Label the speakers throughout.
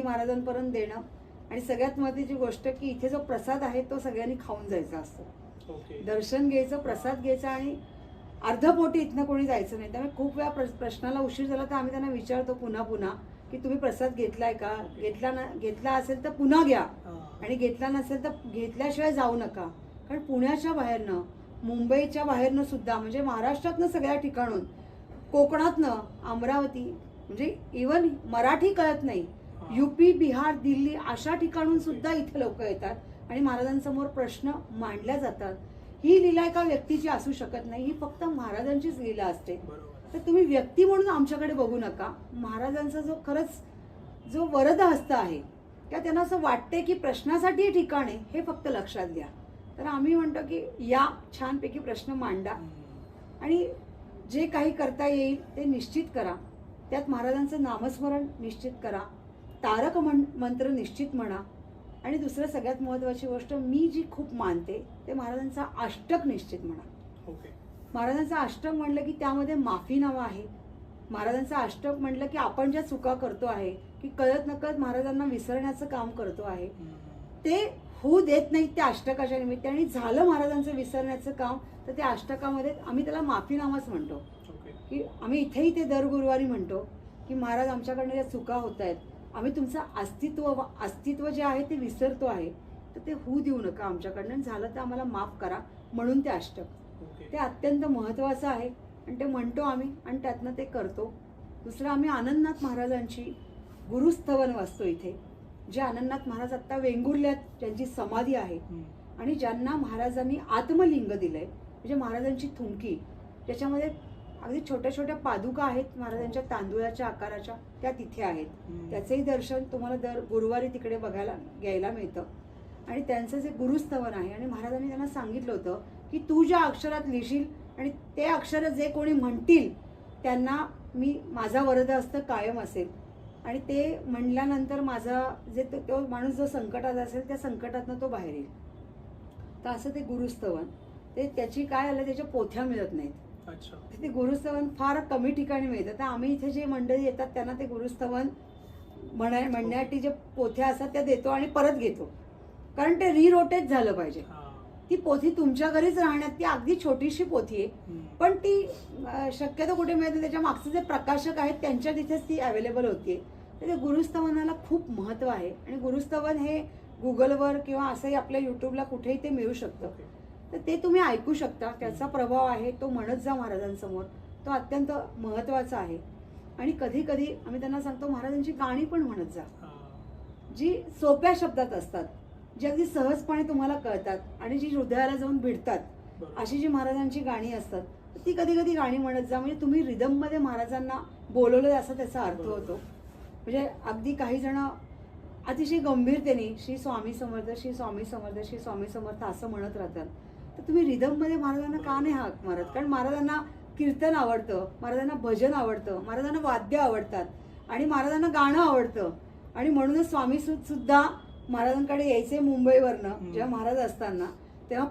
Speaker 1: ज्ञानी महाराजांपर्यंत देणं आणि सगळ्यात महत्वाची गोष्ट की इथे जो प्रसाद आहे तो सगळ्यांनी खाऊन जायचा असतो. दर्शन घ्यायचं प्रसाद घ्यायचा आणि अर्धपोटी इथनं कोणी जायचं नाही. त्यामुळे खूप वेळा प्रश- प्रश्नाला उशीर झाला तर आम्ही त्यांना विचारतो पुन्हा पुन्हा की तुम्ही प्रसाद घेतलाय का? घेतला ना घेतला असेल तर पुन्हा घ्या. आणि घेतला नसेल तर घेतल्याशिवाय जाऊ नका. कारण पुण्याच्या बाहेरनं मुंबईच्या बाहेरनं सुद्धा म्हणजे महाराष्ट्रातनं सगळ्या ठिकाणून कोकणातनं अमरावती म्हणजे इवन मराठी कळत नाही. युपी बिहार दिल्ली अशा ठिकाणून सुद्धा इथे लोक येतात आणि महाराजांसमोर प्रश्न मांडल्या जातात. ही लीला एका व्यक्तीची असू शकत नाही ही फक्त महाराजांचीच लीला असते. तर तुम्ही व्यक्ती म्हणून आमच्याकडे बघू नका. महाराजांचा जो खरंच जो वरद हस्त आहे किंवा त्यांना असं वाटते की प्रश्नासाठी हे ठिकाण आहे हे फक्त लक्षात घ्या. तर आम्ही म्हणतो की या छानपैकी प्रश्न मांडा. आणि जे काही करता येईल ते निश्चित करा. त्यात महाराजांचं नामस्मरण निश्चित करा. तारक म्हण मंत्र निश्चित म्हणा. आणि दुसरं सगळ्यात महत्त्वाची गोष्ट मी जी खूप मानते ते महाराजांचा अष्टक निश्चित म्हणा.
Speaker 2: ओके.
Speaker 1: महाराजांचं अष्टक म्हणलं की त्यामध्ये माफीनामा आहे. महाराजांचं अष्टक म्हणलं की आपण ज्या चुका करतो आहे की कळत नकळत महाराजांना विसरण्याचं काम करतो आहे. ते होऊ देत नाहीत त्या अष्टकाच्या निमित्ताने आणि झालं महाराजांचं विसरण्याचं काम तर त्या अष्टकामध्ये आम्ही त्याला माफीनामाच म्हणतो. की आम्ही इथेही ते दर गुरुवारी म्हणतो की महाराज आमच्याकडनं ज्या चुका होत आहेत आम्ही तुमचं अस्तित्व अस्तित्व जे आहे ते विसरतो आहे. तर ते होऊ देऊ नका आमच्याकडनं. झालं तर आम्हाला माफ करा म्हणून ते अष्टक. ते अत्यंत महत्त्वाचं आहे. आणि ते म्हणतो आम्ही आणि त्यातनं ते करतो. दुसरं आम्ही आनंदनाथ महाराजांची गुरुस्थवन वाचतो इथे जे आनंदनाथ महाराज आत्ता वेंगुर्ल्यात ज्यांची समाधी आहे. आणि ज्यांना महाराजांनी आत्मलिंग दिलंय म्हणजे महाराजांची थुंकी त्याच्यामध्ये अगदी छोट्या छोट्या पादुका आहेत महाराजांच्या तांदुळाच्या आकाराच्या त्या तिथे आहेत. त्याचंही दर्शन तुम्हाला दर गुरुवारी तिकडे बघायला घ्यायला मिळतं. आणि त्यांचं जे गुरुस्तवन आहे आणि महाराजांनी त्यांना सांगितलं होतं की तू ज्या अक्षरात लिहिशील आणि ते अक्षर जे कोणी म्हणतील त्यांना मी माझा वरद असतं कायम असेल. आणि ते म्हणल्यानंतर माझा जे तो- तो माणूस जो संकटात असेल त्या संकटातनं तो बाहेर येईल. तर असं ते गुरुस्तवन ते त्याची काय आलं त्याच्या पोथ्या मिळत नाहीत.
Speaker 2: अच्छा.
Speaker 1: ते गुरुस्तवन फार कमी ठिकाणी मिळतं. तर आम्ही इथे जे मंडळी येतात त्यांना ते गुरुस्तवन म्हणा म्हणण्यासाठी जे पोथ्या असतात त्या देतो आणि परत घेतो. कारण ते रिरोटेट झालं पाहिजे.
Speaker 2: हा.
Speaker 1: ती पोथी तुमच्या घरीच राहण्यात ती अगदी छोटीशी पोथी आहे. पण ती शक्यतो कुठे मिळते त्याच्या मागचे जे प्रकाशक आहेत त्यांच्या तिथेच ती अवेलेबल होती. तर ते गुरुस्तवनाला खूप महत्त्व आहे. आणि गुरुस्तवन हे गुगलवर किंवा असंही आपल्या युट्यूबला कुठेही ते मिळू शकतं. तर ते तुम्ही ऐकू शकता त्याचा प्रभाव आहे तो म्हणत जा महाराजांसमोर. तो अत्यंत महत्त्वाचा आहे. आणि कधी कधी आम्ही त्यांना सांगतो महाराजांची गाणी पण म्हणत जा. जी सोप्या शब्दात असतात जी अगदी सहजपणे तुम्हाला कळतात आणि जी हृदयाला जाऊन भिडतात. अशी जी महाराजांची गाणी असतात ती कधी कधी गाणी म्हणत जा. म्हणजे तुम्ही रिदममध्ये महाराजांना बोलवलं असा त्याचा अर्थ होतो. म्हणजे अगदी काही जण अतिशय गंभीरतेने श्री स्वामी समर्थ श्री स्वामी समर्थ श्री स्वामी समर्थ असं म्हणत राहतात. तर तुम्ही रिदममध्ये महाराजांना का नाही हाक मारत? कारण महाराजांना कीर्तन आवडतं महाराजांना भजन आवडतं महाराजांना वाद्य आवडतात आणि महाराजांना गाणं आवडतं. आणि म्हणूनच स्वामी सुद्धा महाराजांकडे यायचे मुंबईवरनं. जेव्हा महाराज असताना तेव्हा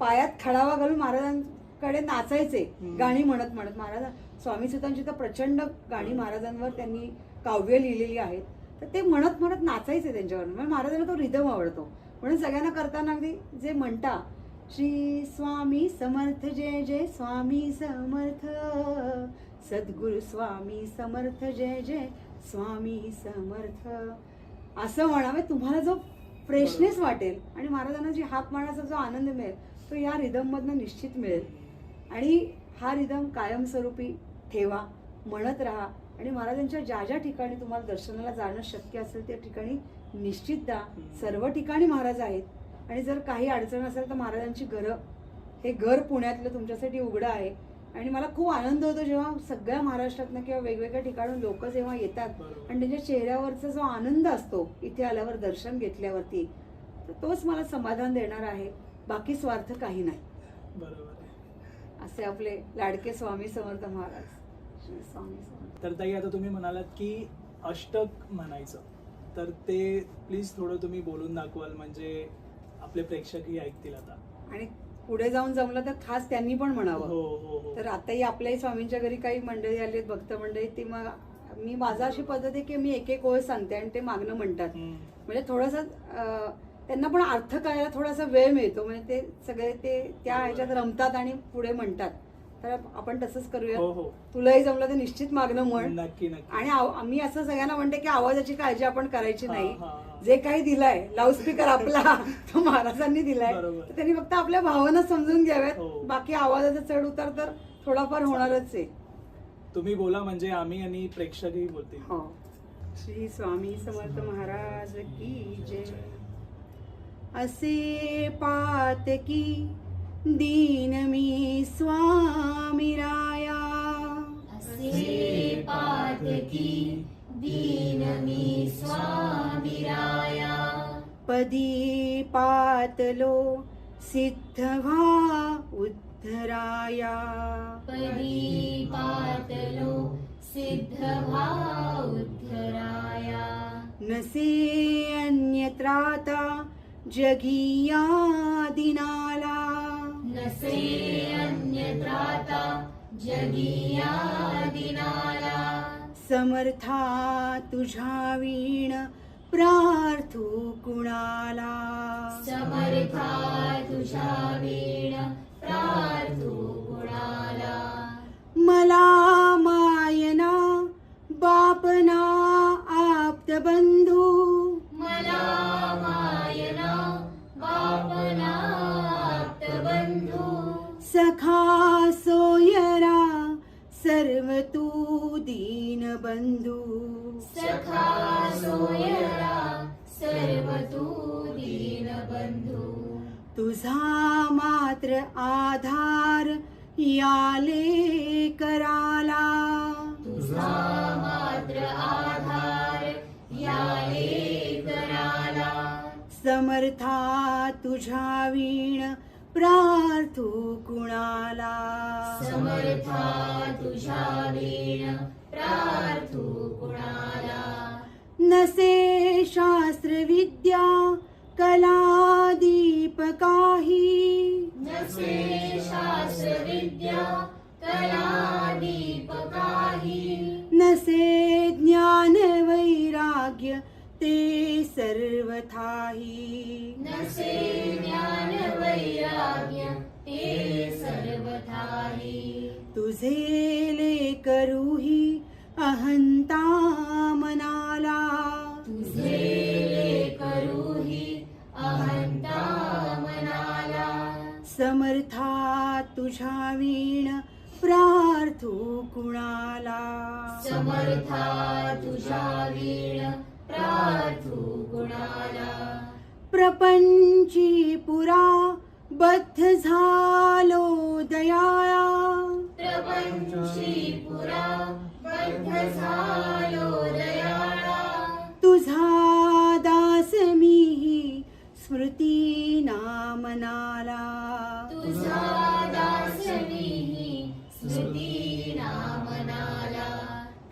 Speaker 1: पायात खडावा घालून महाराजांकडे नाचायचे. गाणी म्हणत म्हणत. महाराज स्वामी सुतांची तर प्रचंड गाणी महाराजांवर त्यांनी काव्य लिहिलेली आहेत. तर ते म्हणत म्हणत नाचायचे त्यांच्यावर म्हणजे महाराजांना तो रिदम आवडतो. म्हणून सगळ्यांना करताना अगदी जे म्हणता श्री स्वामी समर्थ जय जय स्वामी समर्थ. सद्गुरु स्वामी समर्थ जय जय स्वामी समर्थ. असं म्हणा म्हणजे तुम्हाला जो फ्रेशनेस वाटेल आणि महाराजांना जी हाक मारण्याचा जो आनंद मिळेल तो या रिदममधनं निश्चित मिळेल. आणि हा रिदम कायमस्वरूपी ठेवा म्हणत राहा. आणि महाराजांच्या ज्या ज्या ठिकाणी तुम्हाला दर्शनाला जाणं शक्य असेल त्या ठिकाणी निश्चित द्या. सर्व ठिकाणी महाराज आहेत. आणि जर काही अडचण असेल तर महाराजांची घरं हे घर पुण्यातलं तुमच्यासाठी उघडं आहे. आणि मला खूप आनंद होतो जेव्हा सगळ्या महाराष्ट्रातनं किंवा वेगवेगळ्या ठिकाणून लोक जेव्हा येतात. आणि त्यांच्या चेहऱ्यावरचा जो आनंद असतो इथे आल्यावर दर्शन घेतल्यावरती तर तोच मला समाधान देणार आहे. बाकी स्वार्थ काही नाही.
Speaker 2: बरोबर आहे.
Speaker 1: असे आपले लाडके स्वामी समर्थ महाराज. स्वामी समर्थ.
Speaker 2: तर ताई आता तुम्ही म्हणालात की अष्टक म्हणायचं. तर ते प्लीज थोडं तुम्ही बोलून दाखवाल. म्हणजे आपले प्रेक्षकही ऐकतील आता.
Speaker 1: आणि पुढे जाऊन जमलं तर खास त्यांनी पण
Speaker 2: हो
Speaker 1: म्हणावं.
Speaker 2: हो हो
Speaker 1: तर आताही आपल्याही स्वामींच्या घरी काही मंडळी आली भक्त मंडळी ती मग
Speaker 3: मी माझा अशी पद्धत आहे की मी एक एक ओळ सांगते आणि ते मागणं म्हणतात. म्हणजे थोडंसं त्यांना पण अर्थ कळायला थोडासा वेळ मिळतो. म्हणजे ते सगळे ते त्या ह्याच्यात रमतात आणि पुढे म्हणतात. तर आपण तसंच
Speaker 2: हो
Speaker 3: करूया
Speaker 2: हो.
Speaker 3: तुलाही जमलं तर निश्चित मागणं म्हण.
Speaker 2: नक्की नक्की.
Speaker 3: आणि आव- आम्ही असं सगळ्यांना म्हणते की आवाजाची काळजी आपण करायची
Speaker 2: हा,
Speaker 3: नाही.
Speaker 2: हा, हा.
Speaker 3: जे काही दिलाय लाऊडस्पीकर आपला तो महाराजांनी दिलाय.
Speaker 2: बरोबर.
Speaker 3: तर त्यांनी फक्त आपल्या भावना समजून
Speaker 2: हो.
Speaker 3: घ्याव्यात बाकी आवाजाचा चढ उतार तर थोडाफार होणारच आहे.
Speaker 2: तुम्ही बोला म्हणजे आम्ही आणि प्रेक्षकही बोलतील.
Speaker 3: हो. श्री स्वामी समर्थ महाराज की जय. असे पात की दीन मी स्वामी राया
Speaker 4: असे पातकी दीन मी स्वामिराया।
Speaker 3: पदी पातलो सिद्ध व्हा उद्धराया।
Speaker 4: पदी पातलो सिद्ध भा उद्धराया।
Speaker 3: नसे अन्यत्राता जगीया दिनाला
Speaker 4: नसे अन्यत्राता जगिया दिनाला
Speaker 3: समर्था तुझ्या वीण प्रार्थू कुणाला।
Speaker 4: समर्था तुझ्या वीण प्रार्थू
Speaker 3: याले कराला.
Speaker 4: तुझा मात्र आधार याले कराला.
Speaker 3: समर्था तुझ्या वीण प्रार्थू कुणाला.
Speaker 4: समर्था तुझ्या वीण प्रार्थू कुणाला.
Speaker 3: नसे शास्त्र विद्या कला दीप काही
Speaker 4: नसे शास्त्र विद्या कला
Speaker 3: नसे ज्ञान वैराग्य ते सर्वथाही।
Speaker 4: नसे ज्ञान वैराग्य ते सर्वथाही।
Speaker 3: तुझे अहंता मनाला। समर्था तुझ्या वीण प्रार्थू कुणाला?
Speaker 4: समर्था तुझ्या वीण प्रार्थू गुणाला
Speaker 3: प्रपंची पुरा बद्ध झालो दयाळा.
Speaker 4: प्रपंची पुरा बद्ध झालो दयाळा.
Speaker 3: तुझा दास मीही स्मृती नामनाला.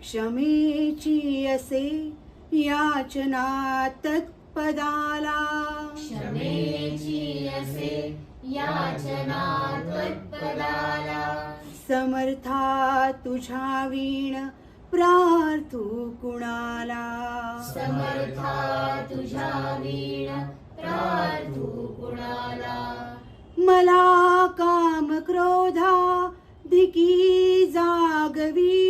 Speaker 3: क्षमेची असे याचना तत्पदाला.
Speaker 4: क्षमेची असे याचना त्वत्पदाला
Speaker 3: समर्था तुझ्या वीण प्रार्थू कुणाला.
Speaker 4: समर्था तुझ्या वीण प्रार्थू कुणाला.
Speaker 3: मला काम क्रोधा दिकी जागविले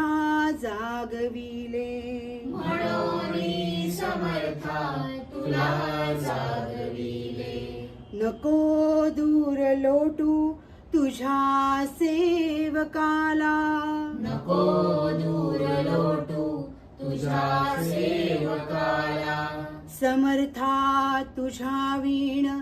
Speaker 3: तुला जागविले.
Speaker 4: म्हणून समर्था तुला जागविले.
Speaker 3: नको दूर लोटू तुझ्या सेवकाला.
Speaker 4: नको दूर लोटू तुझ्या सेवकाला.
Speaker 3: समर्था तुझ्या वीण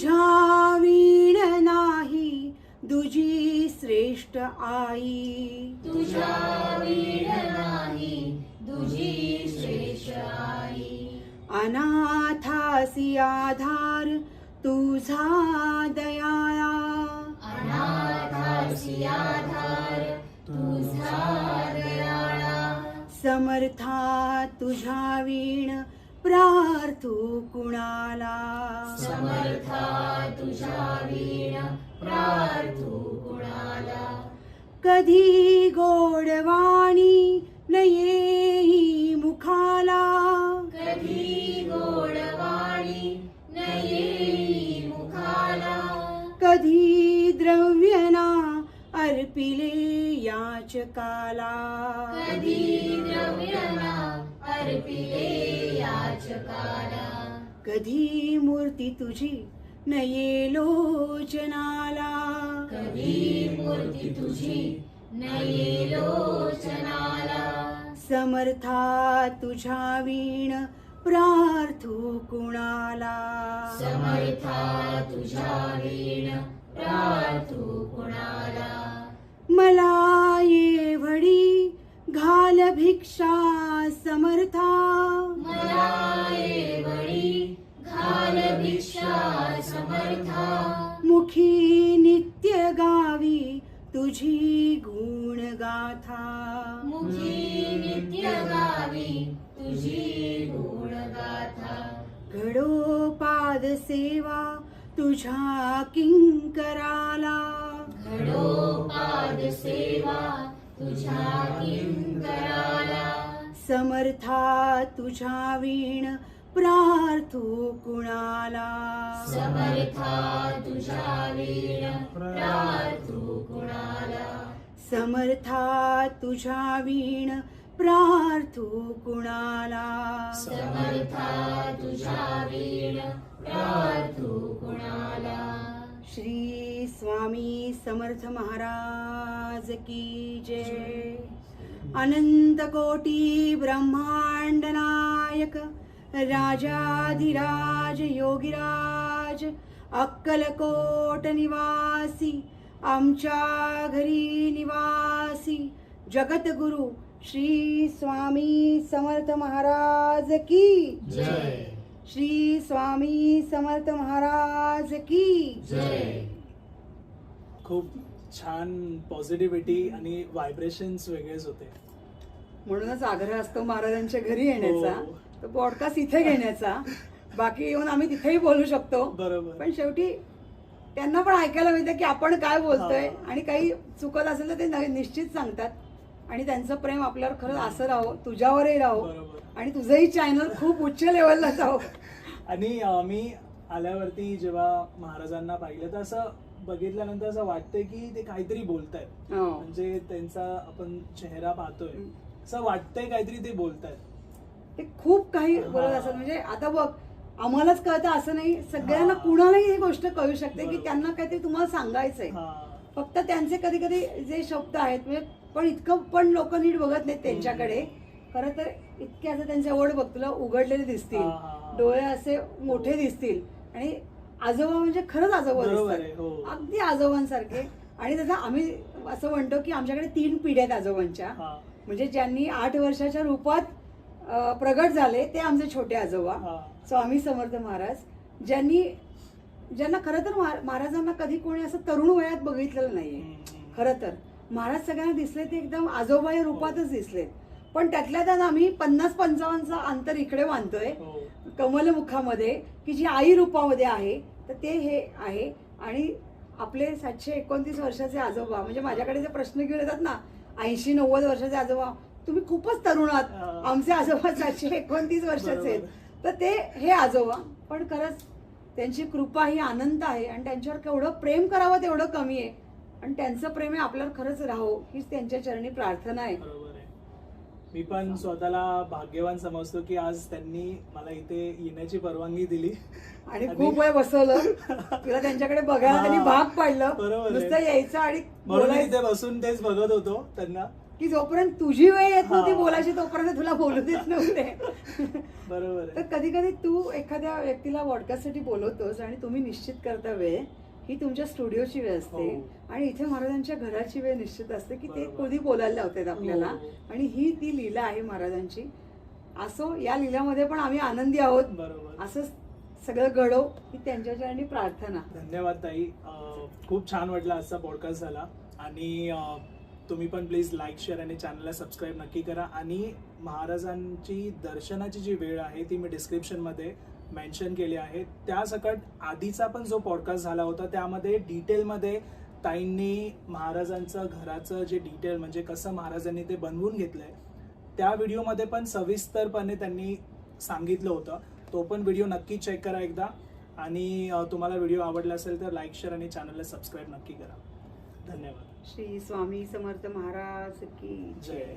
Speaker 4: तुझ्या वीण नाही दुजी श्रेष्ठ आई.
Speaker 3: तुझ्या वीण नाही दुजी श्रेष्ठ आई.
Speaker 1: अनाथासी आधार तुझा दयाळा.
Speaker 4: अनाथासी आधार तुझा दयाळा.
Speaker 1: समर्था तुझा वीण प्रार्थू कुणाला
Speaker 4: समर्था तुझ्या वीण प्रार्थू कुणाला
Speaker 1: कधी गोडवाणी न येई मुखाला।
Speaker 4: कधी गोडवाणी न येई मुखाला।
Speaker 1: कधी द्रव्यना अर्पिले याचकाला।
Speaker 4: कधी
Speaker 1: कधी मूर्ती तुझी न ये लोचनाला?
Speaker 4: कधी मूर्ती तुझी नये लोचनाला?
Speaker 1: समर्था तुझ्या वीण प्रार्थू कुणाला?
Speaker 4: समर्था तुझ्या वीण प्रार्थू कुणाला?
Speaker 1: मला येवढी घाल भिक्षा समर्था।
Speaker 4: मला एवढी घाल भिक्षा समर्था।
Speaker 1: मुखी नित्य गावी तुझी गुण गाथा
Speaker 4: मुखी नित्य गावी तुझी गुणगाथा।
Speaker 1: घडोपाद सेवा तुझ्या किंकराला।
Speaker 4: घडोपाद सेवा तुझ्या किंकराला
Speaker 1: समर्था तुझ्या वीण प्रार्थू कुणाला?
Speaker 4: समर्था तुझ्या वीण प्रार्थू कुणाला?
Speaker 1: समर्था तुझ्या वीण प्रार्थू कुणाला?
Speaker 4: समर्था तुझ्या वीण प्रार्थू कुणाला?
Speaker 1: श्री स्वामी समर्थ महाराज की जय। अनंत कोटी ब्रह्मांड नायक राजाधिराज योगीराज अक्कलकोट निवासी आमच्या घरी निवासी जगतगुरु श्री स्वामी समर्थ महाराज की
Speaker 4: जय।
Speaker 1: श्री स्वामी समर्थ महाराज की
Speaker 4: जय.
Speaker 2: खूप छान पॉझिटिव्हिटी आणि व्हायब्रेशन्स वेगळेच होते.
Speaker 1: म्हणूनच आग्रह असतो महाराजांच्या घरी येण्याचा.
Speaker 2: हो.
Speaker 1: तो पॉडकास्ट इथे घेण्याचा. बाकी येऊन आम्ही तिथेही बोलू शकतो.
Speaker 2: बरोबर.
Speaker 1: पण शेवटी त्यांना पण ऐकायला मिळतं की आपण काय बोलतोय. आणि काही चुकत असेल तर ते न- निश्चित सांगतात. आणि त्यांचं प्रेम आपल्यावर खरंच असं राहो तुझ्यावरही राहो.
Speaker 2: बरोबर.
Speaker 1: आणि तुझंही चॅनल खूप उच्च लेवलला जाओ
Speaker 2: आणि अं, मी आल्यावरती जेव्हा महाराजांना पाहिलं तर असं बघितल्यानंतर असं वाटतंय की ते काहीतरी बोलतायत
Speaker 1: हो.
Speaker 2: म्हणजे त्यांचा आपण चेहरा पाहतोय. असं वाटतंय काहीतरी ते बोलतायत
Speaker 1: ते खूप काही
Speaker 2: हा.
Speaker 1: बोलत असतात म्हणजे आता बघ आम्हालाच कळतं असं नाही सगळ्यांना
Speaker 2: हा.
Speaker 1: कुणालाही ही गोष्ट कळू शकते की
Speaker 2: बरोबर.
Speaker 1: त्यांना काहीतरी तुम्हाला सांगायचंय
Speaker 2: हा
Speaker 1: फक्त त्यांचे कधी कधी जे शब्द आहेत म्हणजे पण इतकं पण लोक नीट बघत नाहीत त्यांच्याकडे खरं तर इतके असं त्यांचे ओढ बघ तुला उघडलेले दिसतील
Speaker 2: हा, हा, हा.
Speaker 1: डोळे असे मोठे दिसतील. आणि आजोबा म्हणजे खरंच आजोबा
Speaker 2: बरोबर आहे,
Speaker 1: दिसतात
Speaker 2: हो.
Speaker 1: अगदी आजोबांसारखे. आणि तसं आम्ही असं म्हणतो की आमच्याकडे तीन पिढ्या आहेत आजोबांच्या.
Speaker 2: हा.
Speaker 1: म्हणजे ज्यांनी आठ वर्षाच्या रूपात प्रगट झाले ते आमचे छोटे आजोबा.
Speaker 2: हा.
Speaker 1: स्वामी समर्थ महाराज. ज्यांनी ज्यांना खरं तर महा- महाराजांना कधी कोणी असं तरुण वयात बघितलेलं नाहीये. खरं तर. महाराज सगळ्यांना दिसले ते एकदम आजोबा या रूपातच दिसले पण त्यातल्या त्यात आम्ही पन्नास पंचावन्नचा अंतर इकडे मानतोय.
Speaker 2: हो.
Speaker 1: कमलमुखामध्ये की जी आई रूपामध्ये आहे तर ते हे आहे. आणि आपले सातशे एकोणतीस वर्षाचे आजोबा म्हणजे माझ्याकडे जे प्रश्न घेऊन येतात ना ऐंशी नव्वद वर्षाचे आजोबा तुम्ही खूपच तरुण आहात. आमचे आजोबा सातशे एकोणतीस वर्षाचे आहेत. तर ते हे आजोबा. पण खरंच त्यांची कृपा ही आनंद आहे आणि त्यांच्यावर केवढं प्रेम करावं तेवढं कमी आहे. आणि त्यांचं प्रेम हे आपल्यावर खरंच राहो हीच त्यांच्या चरणी प्रार्थना आहे.
Speaker 2: मी पण स्वतःला भाग्यवान समजतो की आज त्यांनी मला इथे येण्याची परवानगी दिली.
Speaker 1: आणि खूप वेळ बसवलं. तुला त्यांच्याकडे बघायला. त्यांनी भाग पाडलं.
Speaker 2: बरोबर.
Speaker 1: नुसतं यायचं आणि
Speaker 2: म्हणून मी
Speaker 1: बोलायचं.
Speaker 2: इथे बसून तेच बघत होतो त्यांना.
Speaker 1: की जोपर्यंत तुझी वेळ येत नव्हती. बोलायची तोपर्यंत तुला बोलू देत नव्हते.
Speaker 2: बरोबर
Speaker 1: तर कधी कधी तू एखाद्या व्यक्तीला साठी बोलवतोस आणि तुम्ही निश्चित करता वेळ. ही तुमच्या स्टुडिओची वेळ असते
Speaker 2: हो.
Speaker 1: आणि इथे महाराजांच्या घराची वेळ निश्चित असते की ते. कधी बोलायला लावतात आपल्याला.
Speaker 2: हो.
Speaker 1: आणि ही ती लीला आहे महाराजांची. असो या लिलामध्ये पण आम्ही आनंदी आहोत. असं सगळं घडो ही त्यांच्या चरणी प्रार्थना.
Speaker 2: धन्यवाद ताई. खूप छान वाटलं आजचा पॉडकास्ट झाला. आणि तुम्ही पण प्लीज लाईक शेअर आणि चॅनलला सबस्क्राईब नक्की करा. आणि महाराजांची दर्शनाची जी वेळ आहे ती मी डिस्क्रिप्शनमध्ये मेन्शन केली आहे त्या सकट आधीचा पण जो पॉडकास्ट झाला होता त्यामध्ये डिटेलमध्ये ताईंनी महाराजांचं घराचं जे डिटेल म्हणजे कसं महाराजांनी ते बनवून घेतलंय त्या व्हिडिओमध्ये पण सविस्तरपणे त्यांनी सांगितलं होतं. तो पण व्हिडिओ नक्की चेक करा एकदा. आणि तुम्हाला व्हिडिओ आवडला असेल तर लाईक शेअर आणि चॅनलला सबस्क्राईब नक्की करा. धन्यवाद.
Speaker 1: श्री स्वामी समर्थ महाराज की
Speaker 2: जय.